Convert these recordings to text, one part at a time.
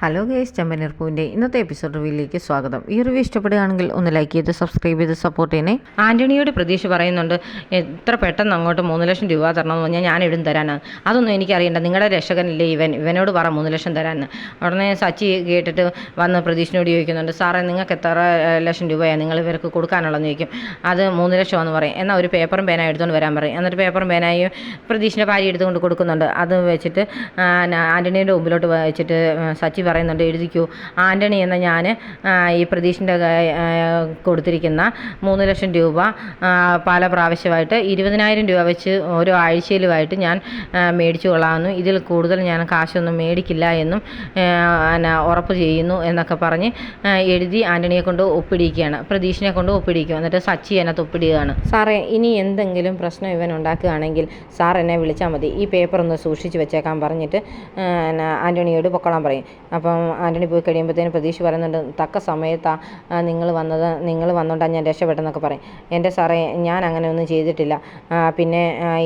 Hello guys ചെമ്പനീർപ്പൂവിന്റെ ഇന്നത്തെ episode റിവ്യൂയിലേക്ക് സ്വാഗതം. ഈ റിവ്യൂ ഇഷ്ടപ്പെടുകയാണെങ്കിൽ ഒന്ന് ലൈക്ക് ചെയ്ത് സബ്സ്ക്രൈബ് ചെയ്ത് സപ്പോർട്ട് ചെയ്യണേ. ആന്റണിയോട് പ്രതീക്ഷ പറയുന്നുണ്ട് എത്ര പെട്ടെന്ന് അങ്ങോട്ട് മൂന്ന് ലക്ഷം രൂപ തരണമെന്ന് പറഞ്ഞാൽ ഞാൻ ഇടും തരാനാണ് അതൊന്നും എനിക്കറിയണ്ട നിങ്ങളുടെ രക്ഷകനല്ലേ ഇവൻ? ഇവനോട് പറ മൂന്ന് ലക്ഷം തരാമെന്ന് ഉടനെ സച്ചി കേട്ടിട്ട് വന്ന് പ്രതീക്ഷനോട് ചോദിക്കുന്നുണ്ട് സാറേ നിങ്ങൾക്ക് എത്ര ലക്ഷം രൂപയാണ് നിങ്ങൾ ഇവർക്ക് കൊടുക്കാനുള്ളതെന്ന് ചോദിക്കും. അത് മൂന്ന് ലക്ഷമാണെന്ന് പറയും. എന്നാൽ ഒരു പേപ്പറും പേന എടുത്തുകൊണ്ട് വരാൻ പറയും. എന്നിട്ട് പേപ്പറും പേനായി പ്രതീഷിന്റെ ഭാര്യ എടുത്തുകൊണ്ട് കൊടുക്കുന്നുണ്ട്. അത് വെച്ചിട്ട് ആന്റണിയുടെ മുമ്പിലോട്ട് വെച്ചിട്ട് സച്ചി പറയുന്നുണ്ട് എഴുതിക്കൂ. ആന്റണി എന്ന ഞാൻ ഈ പ്രതീഷിന്റെ കൊടുത്തിരിക്കുന്ന മൂന്ന് ലക്ഷം രൂപ പല പ്രാവശ്യമായിട്ട് ഇരുപതിനായിരം രൂപ വെച്ച് ഓരോ ആഴ്ചയിലുമായിട്ട് ഞാൻ മേടിച്ചു കൊള്ളാമെന്നും ഇതിൽ കൂടുതൽ ഞാൻ കാശൊന്നും മേടിക്കില്ല എന്നും എന്നാ, ഉറപ്പ് ചെയ്യുന്നു എന്നൊക്കെ പറഞ്ഞ് എഴുതി ആന്റണിയെ കൊണ്ട് ഒപ്പിടിക്കുകയാണ്. പ്രതീഷിനെ കൊണ്ട് ഒപ്പിടിക്കുക എന്നിട്ട് സച്ചി അതിനകത്ത് ഒപ്പിടുകയാണ് സാറേ ഇനി എന്തെങ്കിലും പ്രശ്നം ഇവൻ ഉണ്ടാക്കുകയാണെങ്കിൽ സാർ എന്നെ വിളിച്ചാൽ മതി. ഈ പേപ്പർ ഒന്ന് സൂക്ഷിച്ച് വെച്ചേക്കാൻ പറഞ്ഞിട്ട് ആന്റണിയോട് പൊക്കോളാൻ പറയും. അപ്പം ആന്റണി പോയി കഴിയുമ്പോഴത്തേനും പ്രതീക്ഷ പറയുന്നുണ്ട് തക്ക സമയത്താണ് നിങ്ങൾ വന്നത് നിങ്ങൾ വന്നുകൊണ്ടാണ് ഞാൻ രക്ഷപ്പെട്ടെന്നൊക്കെ പറയും. എന്റെ സാറേ ഞാൻ അങ്ങനെ ഒന്നും ചെയ്തിട്ടില്ല പിന്നെ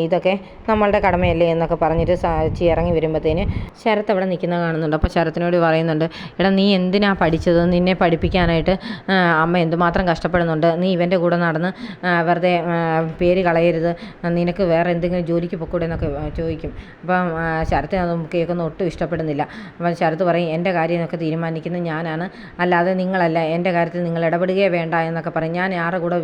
ഇതൊക്കെ നമ്മളുടെ കടമയല്ലേ? എന്നൊക്കെ പറഞ്ഞിട്ട് സാച്ചി ഇറങ്ങി വരുമ്പോഴത്തേന് ശരത്ത് അവിടെ നിൽക്കുന്ന കാണുന്നുണ്ട്. അപ്പോൾ ശരത്തിനോട് പറയുന്നുണ്ട് എടാ നീ എന്തിനാ പഠിച്ചത്? നിന്നെ പഠിപ്പിക്കാനായിട്ട് അമ്മ എന്തുമാത്രം കഷ്ടപ്പെടുന്നുണ്ട്? നീ ഇവന്റെ കൂടെ നടന്ന് വെറുതെ പേര് കളയരുത്. നിനക്ക് വേറെ എന്തെങ്കിലും ജോലിക്ക് പൊക്കൂടെ എന്നൊക്കെ ചോദിക്കും. അപ്പം ശരത്തിന് അതൊന്നും കേൾക്കുന്ന ഒട്ടും ഇഷ്ടപ്പെടുന്നില്ല. അപ്പം ശരത്ത് പറയും എന്റെ കാര്യമൊക്കെ തീരുമാനിക്കുന്നത് ഞാനാണ്. അല്ലാതെ നിങ്ങളല്ല എന്റെ കാര്യത്തിൽ നിങ്ങൾ ഇടപെടുകയേ വേണ്ട എന്നൊക്കെ പറഞ്ഞ് ഞാൻ ആരുടെ കൂടെ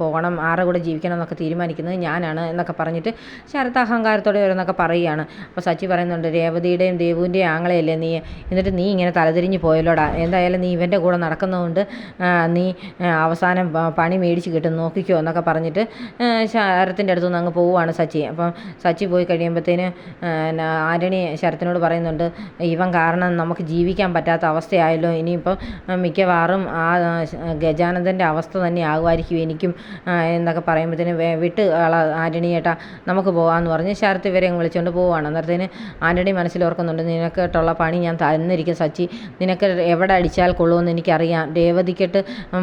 പോകണം ആരുടെ കൂടെ ജീവിക്കണം എന്നൊക്കെ തീരുമാനിക്കുന്നത് ഞാനാണ് എന്നൊക്കെ പറഞ്ഞിട്ട് ശരത്ത് അഹങ്കാരത്തോടെ ഓരോന്നൊക്കെ പറയുകയാണ്. അപ്പോൾ സച്ചി പറയുന്നുണ്ട് രേവതിയുടെയും ദേവുവിന്റെയും ആങ്ങളെയല്ലേ നീ? എന്നിട്ട് നീ ഇങ്ങനെ തലതിരിഞ്ഞ് പോയല്ലോടാ? എന്തായാലും നീ ഇവന്റെ കൂടെ നടക്കുന്നതുകൊണ്ട് നീ അവസാനം പണി മേടിച്ച് കിട്ടും നോക്കിക്കോ എന്നൊക്കെ പറഞ്ഞിട്ട് ശരത്തിന്റെ ശരത്തിന്റെ അടുത്തുനിന്ന് അങ്ങ് പോവുകയാണ് സച്ചി. അപ്പം സച്ചി പോയി കഴിയുമ്പോഴത്തേന് ആന്റണി ശരത്തിനോട് പറയുന്നുണ്ട് ഇവൻ കാരണം നമുക്ക് ജീവിക്കാൻ പറ്റാത്ത അവസ്ഥയായല്ലോ. ഇനിയിപ്പം മിക്കവാറും ആ ഗജാനന്ദന്റെ അവസ്ഥ തന്നെ ആകുമായിരിക്കും എനിക്കും എന്നൊക്കെ പറയുമ്പോഴത്തേന് വിട്ട് ആള ആന്റണി ഏട്ടാ നമുക്ക് പോകാമെന്ന് പറഞ്ഞ് ശരത്ത് ഇവരെ വിളിച്ചുകൊണ്ട് പോവുകയാണ് അന്നേരത്തേന് ആന്റണി മനസ്സിലോർക്കുന്നുണ്ട് നിനക്കിട്ടുള്ള പണി ഞാൻ തന്നിരിക്കും സച്ചി. നിനക്ക് എവിടെ അടിച്ചാൽ കൊള്ളുമെന്ന് എനിക്കറിയാം. രേവതിക്കിട്ട്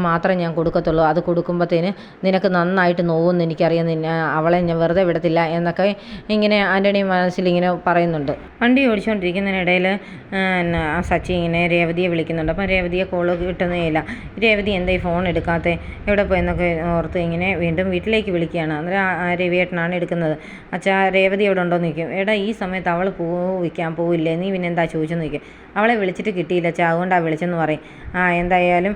മാത്രം ഞാൻ കൊടുക്കത്തുള്ളൂ. അത് കൊടുക്കുമ്പോഴത്തേന് നിനക്ക് നന്നായിട്ട് നോവുമെന്ന് എനിക്കറിയാം. നിന്നെ അവളെ ഞാൻ വെറുതെ വിടത്തില്ല എന്നൊക്കെ ഇങ്ങനെ ആന്റണി മനസ്സിലിങ്ങനെ പറയുന്നുണ്ട്. വണ്ടി ഓടിച്ചുകൊണ്ടിരിക്കുന്നതിനിടയിൽ സച്ചി ഇങ്ങനെ രേവതിയെ വിളിക്കുന്നുണ്ട്. അപ്പം രേവതിയെ കോൾ കിട്ടുന്നേയില്ല. രേവതി എന്താ ഈ ഫോൺ എടുക്കാത്തെ? എവിടെ പോയെന്നൊക്കെ ഓർത്ത് ഇങ്ങനെ വീണ്ടും വീട്ടിലേക്ക് വിളിക്കുകയാണ്. അന്നേരം രവിയേട്ടനാണ് എടുക്കുന്നത്. അച്ഛാ രേവതി എവിടെ ഉണ്ടോ എന്ന് നിൽക്കും എടാ ഈ സമയത്ത് അവൾ പൂ വിൽക്കാൻ പോവില്ലേ? നീ പിന്നെ എന്താ ചോദിച്ചെന്ന് ചോദിക്കും. അവളെ വിളിച്ചിട്ട് കിട്ടിയില്ല. ചാ അതുകൊണ്ടാണ് വിളിച്ചെന്ന് പറയും. ആ എന്തായാലും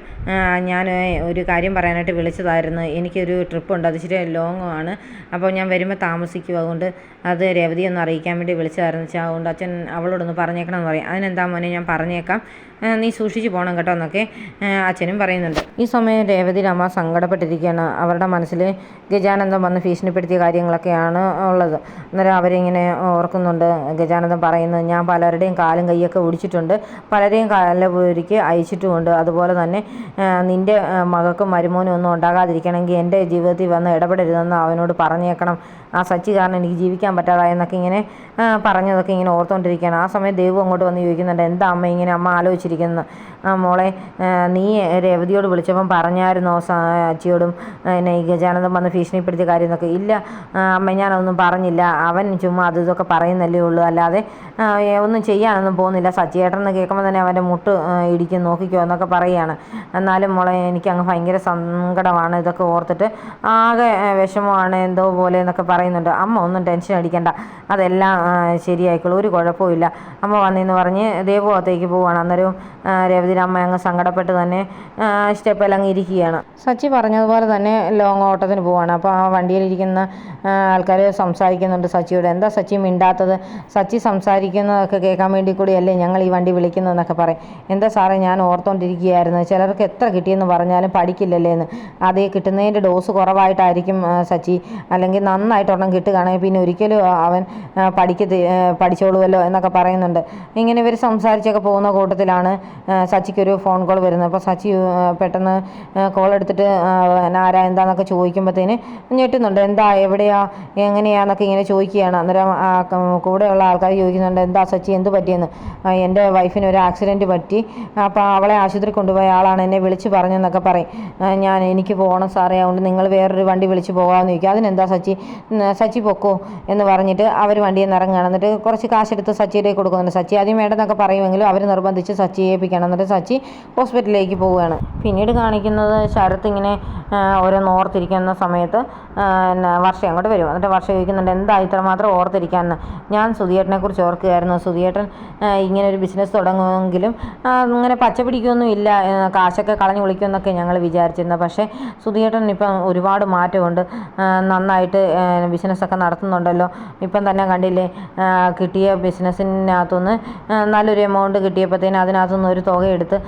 ഞാൻ ഒരു കാര്യം പറയാനായിട്ട് വിളിച്ചതായിരുന്നു. എനിക്കൊരു ട്രിപ്പ് ഉണ്ട് അത് ഇച്ചിരി ലോങ് ആണ്. അപ്പോൾ ഞാൻ വരുമ്പോൾ താമസിക്കും. അതുകൊണ്ട് അത് രവതി ഒന്ന് അറിയിക്കാൻ വേണ്ടി വിളിച്ചതായിരുന്നു. ചാ അതുകൊണ്ട് അച്ഛൻ അവളോടൊന്ന് പറഞ്ഞേക്കണം എന്ന് പറയും. അതിനെന്താ മോനെ ഞാൻ പറഞ്ഞേക്കാം. നീ സൂക്ഷിച്ച് പോകണം കേട്ടോ എന്നൊക്കെ അച്ഛനും പറയുന്നുണ്ട്. ഈ സമയം രേവതി അമ്മ സങ്കടപ്പെട്ടിരിക്കുകയാണ്. അവരുടെ മനസ്സിൽ ഗജാനന്ദം വന്ന് ഭീഷണിപ്പെടുത്തിയ കാര്യങ്ങളൊക്കെയാണ് ഉള്ളത്. അന്നേരം അവരിങ്ങനെ ഓർക്കുന്നുണ്ട്. ഗജാനന്ദം പറയുന്നത് ഞാൻ പലരുടെയും കാലും കൈയൊക്കെ ഒടിച്ചിട്ടുണ്ട് പലരെയും കാലപൂരിക്ക് അയച്ചിട്ടുമുണ്ട്. അതുപോലെ തന്നെ നിന്റെ മകൾക്കും മരുമോനും ഒന്നും ഉണ്ടാകാതിരിക്കണമെങ്കിൽ എന്റെ ജീവിതത്തിൽ വന്ന് ഇടപെടരുതെന്ന് അവനോട് പറഞ്ഞേക്കണം. ആ സച്ചി കാരണം എനിക്ക് ജീവിക്കാൻ പറ്റാതായെന്നൊക്കെ ഇങ്ങനെ പറഞ്ഞതൊക്കെ ഇങ്ങനെ ഓർത്തുകൊണ്ടിരിക്കുകയാണ് ആ സമയം ദേവു അങ്ങോട്ട് വന്ന് ചോദിക്കുന്നുണ്ട് എന്താ അമ്മ ഇങ്ങനെ അമ്മ ആലോചിച്ചിരിക്കുന്നു? ആ മോളെ നീ രേവതിയോട് വിളിച്ചപ്പം പറഞ്ഞായിരുന്നോ അച്ചിയോടും എന്നെ ഈ ഗജാനന്ദം വന്ന് ഭീഷണിപ്പെടുത്തിയ കാര്യം എന്നൊക്കെ? ഇല്ല അമ്മ ഞാനൊന്നും പറഞ്ഞില്ല. അവൻ ചുമ്മാ അത് ഇതൊക്കെ പറയുന്നല്ലേ ഉള്ളൂ. അല്ലാതെ ഒന്നും ചെയ്യാനൊന്നും പോകുന്നില്ല. സച്ചിയേട്ടൻ എന്ന് കേൾക്കുമ്പോൾ തന്നെ അവന്റെ മുട്ട് ഇടിക്കും നോക്കിക്കോ എന്നൊക്കെ പറയുകയാണ്. എന്നാലും മോളെ എനിക്ക് അങ്ങ് ഭയങ്കര സങ്കടമാണ്. ഇതൊക്കെ ഓർത്തിട്ട് ആകെ വിഷമമാണ് എന്തോ പോലെ എന്നൊക്കെ പറയുന്നുണ്ട് അമ്മ ഒന്നും ടെൻഷൻ അടിക്കണ്ട അതെല്ലാം ശരിയായിക്കോളും ഒരു കുഴപ്പമില്ല അമ്മ വന്നെന്ന് പറഞ്ഞ് ദേവുവത്തേക്ക് പോവുകയാണ് അന്നേരവും ആ, രേവതിയുടെ അമ്മ അങ്ങ് സങ്കടപ്പെട്ട് തന്നെ സ്റ്റെപ്പിൽ അങ്ങ് ഇരിക്കുകയാണ്. സച്ചി പറഞ്ഞതുപോലെ തന്നെ ലോങ് ഓട്ടത്തിന് പോവാണ്. അപ്പോൾ ആ വണ്ടിയിലിരിക്കുന്ന ആൾക്കാർ സംസാരിക്കുന്നുണ്ട് സച്ചിയോട്. എന്താ സച്ചി മിണ്ടാത്തത്? സച്ചി സംസാരിക്കുന്നതൊക്കെ കേൾക്കാൻ വേണ്ടി കൂടിയല്ലേ ഞങ്ങൾ ഈ വണ്ടി വിളിക്കുന്നതെന്നൊക്കെ പറയും. എന്താ സാറേ ഞാൻ ഓർത്തുകൊണ്ടിരിക്കുകയായിരുന്നു ചിലർക്ക് എത്ര കിട്ടിയെന്ന് പറഞ്ഞാലും പഠിക്കില്ലല്ലേ എന്ന് അതേ കിട്ടുന്നതിന്റെ ഡോസ് കുറവായിട്ടായിരിക്കും സച്ചി. അല്ലെങ്കിൽ നന്നായിട്ട് ഒരെണ്ണം കിട്ടുകയാണെങ്കിൽ പിന്നെ ഒരിക്കലും അവൻ പഠിക്ക പഠിച്ചോളുമല്ലോ എന്നൊക്കെ പറയുന്നുണ്ട്. ഇങ്ങനെ ഇവർ സംസാരിച്ചൊക്കെ പോകുന്ന കൂട്ടത്തിലാണ് സച്ചിക്കൊരു ഫോൺ കോൾ വരുന്നത്. അപ്പോൾ സച്ചി പെട്ടെന്ന് കോൾ എടുത്തിട്ട് ആരാ എന്താന്നൊക്കെ ചോദിക്കുമ്പോഴത്തേന് ഞെട്ടുന്നുണ്ട്. എന്താ എവിടെയാ എങ്ങനെയാന്നൊക്കെ ഇങ്ങനെ ചോദിക്കുകയാണ്. അന്നേരം കൂടെയുള്ള ആൾക്കാർ ചോദിക്കുന്നുണ്ട് എന്താ സച്ചി എന്ത് പറ്റിയെന്ന്? എന്റെ വൈഫിന് ഒരു ആക്സിഡന്റ് പറ്റി. അപ്പോൾ അവളെ ആശുപത്രി കൊണ്ടുപോയ ആളാണ് എന്നെ വിളിച്ച് പറഞ്ഞെന്നൊക്കെ പറയും. ഞാൻ എനിക്ക് പോകണം സാറേ. അതുകൊണ്ട് നിങ്ങൾ വേറൊരു വണ്ടി വിളിച്ച് പോകാമെന്ന് ചോദിക്കും. അതിനെന്താ സച്ചി? സച്ചി പൊക്കോ എന്ന് പറഞ്ഞിട്ട് അവർ വണ്ടിയിൽ നിന്ന് ഇറങ്ങുകയാണ്. എന്നിട്ട് കുറച്ച് കാശെടുത്ത് സച്ചിയുടെ കയ്യിൽ കൊടുക്കുന്നുണ്ട്. സച്ചി ആദ്യം വേണ്ടെന്നൊക്കെ പറയുമെങ്കിലും അവർ നിർബന്ധിച്ച് സച്ചിയെ ഏൽപ്പിക്കണം. എന്നിട്ട് സച്ചി ഹോസ്പിറ്റലിലേക്ക് പോവുകയാണ്. പിന്നീട് കാണിക്കുന്നത് ശരത്ത് ഇങ്ങനെ ഓരോ ഓർത്തിരിക്കുന്ന സമയത്ത് വർഷ അങ്ങോട്ട് വരും എന്നിട്ട് വർഷ ചോദിക്കുന്നുണ്ട് എന്താ ഇത്രമാത്രം ഓർത്തിരിക്കാൻ ഞാൻ സുധിയേട്ടനെ കുറിച്ച് ഓർക്കുകയായിരുന്നു. സുധിയേട്ടൻ ഇങ്ങനെ ഒരു ബിസിനസ് തുടങ്ങുമെങ്കിലും അങ്ങനെ പച്ച പിടിക്കുകയൊന്നും ഇല്ല കാശൊക്കെ കളഞ്ഞു വിളിക്കുമെന്നൊക്കെ ഞങ്ങൾ വിചാരിച്ചിരുന്നത് പക്ഷേ സുധിയേട്ടൻ ഇപ്പം ഒരുപാട് മാറ്റമുണ്ട്. നന്നായിട്ട് ബിസിനസ്സൊക്കെ നടത്തുന്നുണ്ടല്ലോ. ഇപ്പം തന്നെ കണ്ടില്ലേ കിട്ടിയ ബിസിനസ്സിനകത്തുനിന്ന് നല്ലൊരു എമൗണ്ട് കിട്ടിയപ്പോഴത്തേന് അതിനകത്തുനിന്ന് ഒരു തുക എടുത്ത്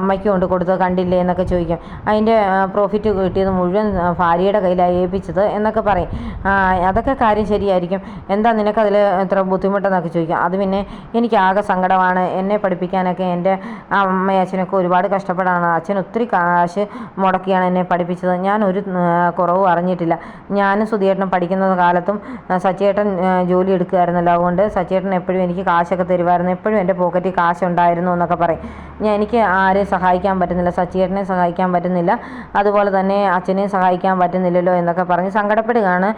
അമ്മയ്ക്ക് കൊണ്ട് കൊടുത്ത് കണ്ടില്ലേ എന്നൊക്കെ ചോദിക്കും. അതിന്റെ പ്രോഫിറ്റ് കിട്ടിയത് മുഴുവൻ ഭാര്യയുടെ കയ്യിലാണ് ഏൽപ്പിച്ചത് എന്നൊക്കെ പറയും. അതൊക്കെ കാര്യം ശരിയായിരിക്കും. എന്താ നിനക്കതിൽ ഇത്ര ബുദ്ധിമുട്ടെന്നൊക്കെ ചോദിക്കും. അത് പിന്നെ എനിക്ക് ആകെ സങ്കടമാണ്. എന്നെ പഠിപ്പിക്കാനൊക്കെ എന്റെ അമ്മയും അച്ഛനൊക്കെ ഒരുപാട് കഷ്ടപ്പെടാണ്. അച്ഛൻ ഒത്തിരി കാശ് മുടക്കിയാണ് എന്നെ പഠിപ്പിച്ചത്. ഞാൻ ഒരു കുറവും അറിഞ്ഞിട്ടില്ല. ഞാനും സുധിയേട്ടനും പഠിക്കുന്ന കാലത്തും സച്ചേട്ടൻ ജോലി എടുക്കുമായിരുന്നല്ലോ അതുകൊണ്ട് സച്ചിയേട്ടൻ എപ്പോഴും എനിക്ക് കാശൊക്കെ തരുമായിരുന്നു എപ്പോഴും എന്റെ പോക്കറ്റിൽ കാശുണ്ടായിരുന്നു എന്നൊക്കെ പറയും. ഞാൻ എനിക്ക് ആരെയും സഹായിക്കാൻ പറ്റുന്നില്ല സച്ചിയേട്ടനെ സഹായിക്കാൻ പറ്റുന്നില്ല. അതുപോലെ തന്നെ അച്ഛനെയും സഹായിക്കാൻ പറ്റുന്നില്ലല്ലോ എന്നൊക്കെ പറഞ്ഞ് സങ്കടപ്പെടുകയാണ്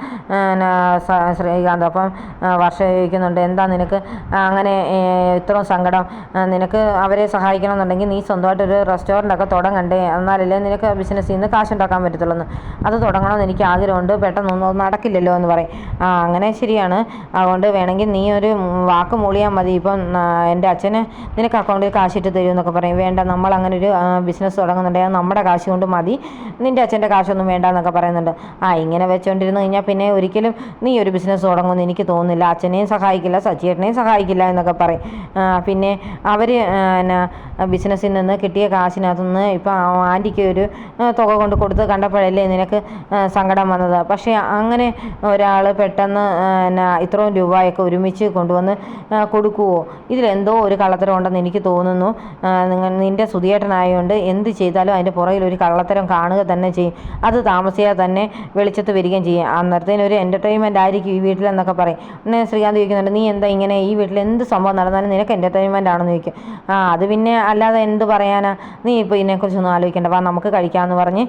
ശ്രീകാന്ത്. അപ്പം വർഷം ചോദിക്കുന്നുണ്ട് എന്താ നിനക്ക് അങ്ങനെ ഇത്ര സങ്കടം? നിനക്ക് അവരെ സഹായിക്കണമെന്നുണ്ടെങ്കിൽ നീ സ്വന്തമായിട്ടൊരു റെസ്റ്റോറന്റൊക്കെ തുടങ്ങണ്ടേ? എന്നാലല്ലേ നിനക്ക് ബിസിനസ്സിൽ നിന്ന് കാശുണ്ടാക്കാൻ പറ്റത്തുള്ളൂ അത് തുടങ്ങണമെന്ന് എനിക്ക് ആഗ്രഹമുണ്ട്. പെട്ടെന്നൊന്നും അത് നടക്കില്ലല്ലോ എന്ന് പറയും. ആ അങ്ങനെ ശരിയാണ്. അതുകൊണ്ട് വേണമെങ്കിൽ നീ ഒരു വാക്ക് മൂളിയാൽ മതി. ഇപ്പം എന്റെ അച്ഛന് നിനക്ക് അക്കൗണ്ടിൽ കാശിട്ട് തരും എന്നൊക്കെ പറയും. വേണ്ട നമ്മൾ അങ്ങനെ ഒരു ബിസിനസ് തുടങ്ങുന്നുണ്ടെങ്കിൽ നമ്മുടെ കാശ് കൊണ്ട് മതി. നിന്റെ അച്ഛന്റെ കാശൊന്നും വേണ്ട എന്നൊക്കെ പറയുന്നുണ്ട്. ആ ഇങ്ങനെ വെച്ചുകൊണ്ടിരുന്ന് കഴിഞ്ഞാൽ പിന്നെ ഒരിക്കലും നീ ഒരു ബിസിനസ് തുടങ്ങുമെന്ന് എനിക്ക് തോന്നുന്നില്ല. അച്ഛനെയും സഹായിക്കില്ല സച്ചിയേട്ടനെയും സഹായിക്കില്ല എന്നൊക്കെ പറയും. പിന്നെ അവർ എന്നാ ബിസിനസ്സിൽ നിന്ന് കിട്ടിയ കാശിനകത്തു നിന്ന് ഇപ്പം ആന്റിക്ക് ഒരു തുക കൊണ്ട് കൊടുത്ത് കണ്ടപ്പോഴല്ലേ നിനക്ക് സങ്കടം വന്നത്. പക്ഷേ അങ്ങനെ ഒരാൾ പെട്ടെന്ന് എന്നാ ഇത്രയും രൂപയൊക്കെ ഒരുമിച്ച് കൊണ്ടുവന്ന് കൊടുക്കുവോ? ഇതിലെന്തോ ഒരു കള്ളത്തരം ഉണ്ടെന്ന് എനിക്ക് തോന്നുന്നു. നിങ്ങൾ നിന്റെ സുധിയേട്ടനായതുകൊണ്ട് എന്ത് ചെയ്താലും അതിന്റെ പുറകിൽ ഒരു കള്ളത്തരം കാണുക തന്നെ ചെയ്യും. അത് താമസിയാതെ തന്നെ വെളിച്ചത്ത് വരികയും ചെയ്യും. അന്നേരത്തേന് ഒരു എന്റർടൈൻമെന്റ് ആയിരിക്കും ഈ വീട്ടിലെന്നൊക്കെ പറയും. പിന്നെ ശ്രീകാന്ത് ചോദിക്കുന്നുണ്ട് നീ എന്താ ഇങ്ങനെ ഈ വീട്ടിൽ എന്ത് സംഭവം നടന്നാലും നിനക്ക് എന്റർടൈൻമെന്റ് ആണെന്ന് ചോദിക്കും. ആ അത് പിന്നെ അല്ലാതെ എന്ത് പറയാനാ? നീ ഇപ്പോൾ ഇതിനെക്കുറിച്ചൊന്നും ആലോചിക്കേണ്ട. വാ നമുക്ക് കഴിക്കാമെന്ന് പറഞ്ഞ്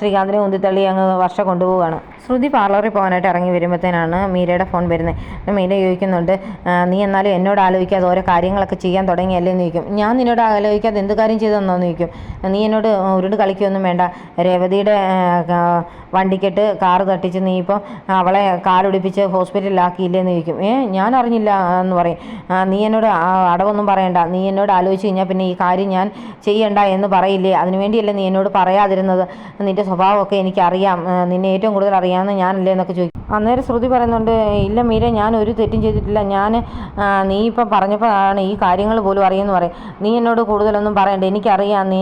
ശ്രീകാന്തിനെ ഉന്തിത്തള്ളി അങ്ങ് വർഷം കൊണ്ടുപോവുകയാണ്. ശ്രുതി പാർലറിൽ പോകാനായിട്ട് ഇറങ്ങി വരുമ്പോഴത്തേനാണ് മീരയുടെ ഫോൺ വരുന്നത്. മീര ചോദിക്കുന്നുണ്ട് നീ എന്നാലും എന്നോട് ആലോചിക്കാതെ ഓരോ കാര്യങ്ങളൊക്കെ ചെയ്യാൻ തുടങ്ങിയല്ലേ? എന്ന് ചോദിക്കും. ഞാൻ നിന്നോട് ആലോചിക്കാതെ എന്ത് കാര്യം ചെയ്തെന്നോന്ന് ചോദിക്കും. നീ എന്നോട് ഉരുണ്ട് കളിക്കുകയൊന്നും വേണ്ട. രേവതിയുടെ വണ്ടിക്കെട്ട് കാറ് തട്ടിച്ച് നീ ഇപ്പം അവളെ കാലൊടിപ്പിച്ച് ഹോസ്പിറ്റലിലാക്കിയില്ലേ? എന്ന് ചോദിക്കും. ഏ ഞാൻ അറിഞ്ഞില്ല എന്ന് പറയും. നീ എന്നോട് അടവൊന്നും പറയണ്ട. നീ എന്നോട് ആലോചിച്ച് കഴിഞ്ഞാൽ പിന്നെ ഈ കാര്യം ഞാൻ ചെയ്യണ്ട എന്ന് പറയില്ലേ? അതിനുവേണ്ടിയല്ലേ നീ എന്നോട് പറയാതിരുന്നത്? നിന്റെ സ്വഭാവമൊക്കെ എനിക്കറിയാം. നിന്നെ ഏറ്റവും കൂടുതൽ അറിയാമെന്ന് ഞാനല്ലേ? എന്നൊക്കെ ചോദിക്കും. അന്നേരം ശ്രുതി പറയുന്നുണ്ട് ഇല്ല മീര ഞാൻ ഒരു തെറ്റും ചെയ്തിട്ടില്ല. ഞാൻ നീ ഇപ്പം പറഞ്ഞപ്പോഴാണ് ഈ കാര്യങ്ങൾ പോലും അറിയുമെന്ന് പറയും. നീ എന്നോട് കൂടുതലൊന്നും പറയണ്ട. എനിക്കറിയാം നീ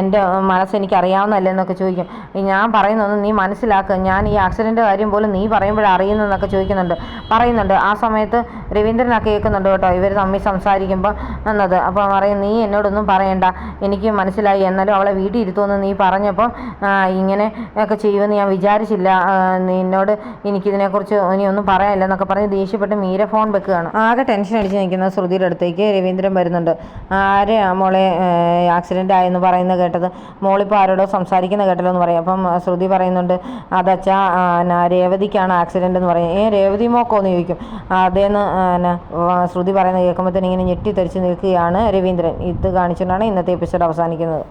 എന്റെ മനസ്സ് എനിക്ക് അറിയാവുന്നതല്ലേ എന്നൊക്കെ ചോദിക്കും. ഞാൻ പറയുന്നതൊന്നും നീ മനസ്സിലാക്കുക ഞാൻ ഈ ആക്സിഡന്റ് കാര്യം പോലും നീ പറയുമ്പോഴറിയുന്നതെന്നൊക്കെ ചോദിക്കുന്നുണ്ട്. പറയുന്നുണ്ട്. ആ സമയത്ത് രവീന്ദ്രനൊക്കെ കേൾക്കുന്നുണ്ട് കേട്ടോ. ഇവർ തമ്മിൽ സംസാരിക്കുമ്പോൾ എന്നത് അപ്പോൾ പറയും നീ എന്നോടൊന്നും പറയണ്ട. എനിക്ക് മനസ്സിലായി. എന്നാലും അവളെ വീട്ടിൽ ഇരുത്തുമെന്ന് നീ പറഞ്ഞപ്പോൾ ഇങ്ങനെ ഒക്കെ ചെയ്യുമെന്ന് ഞാൻ വിചാരിച്ചില്ല. നിന്നോട് എനിക്കിതിനെക്കുറിച്ച് ഇനി ഒന്നും പറയാനില്ല എന്നൊക്കെ പറഞ്ഞ് ദേഷ്യപ്പെട്ട് മീര ഫോൺ വെക്കുകയാണ്. ആകെ ടെൻഷൻ അടിച്ച് നിൽക്കുന്ന ശ്രുതിയുടെ അടുത്തേക്ക് രവീന്ദ്രൻ വരുന്നുണ്ട്. ആരെയാ മോളെ ആക്സിഡന്റ് ആയെന്ന് പറയുന്നത് കേട്ടത്? മോളിപ്പോൾ ആരോടോ സംസാരിക്കുന്ന കേട്ടല്ലോ എന്ന് പറയും. അപ്പം ശ്രുതി പറയുന്നുണ്ട് അതച്ചാ രേവതിക്കാണ് ആക്സിഡന്റ് എന്ന് പറയും. ഏ രേവതി മോക്കോ? എന്ന് ചോദിക്കും. അതേന്ന് ശ്രുതി പറയുന്നത് കേൾക്കുമ്പോഴത്തേന് ഇങ്ങനെ ഞെട്ടിത്തെറിച്ച് നിൽക്കുകയാണ് രവീന്ദ്രൻ. ഇത് കാണിച്ചുകൊണ്ടാണ് ഇന്നത്തെ എപ്പിസോഡ് അവസാനിക്കുന്നത്.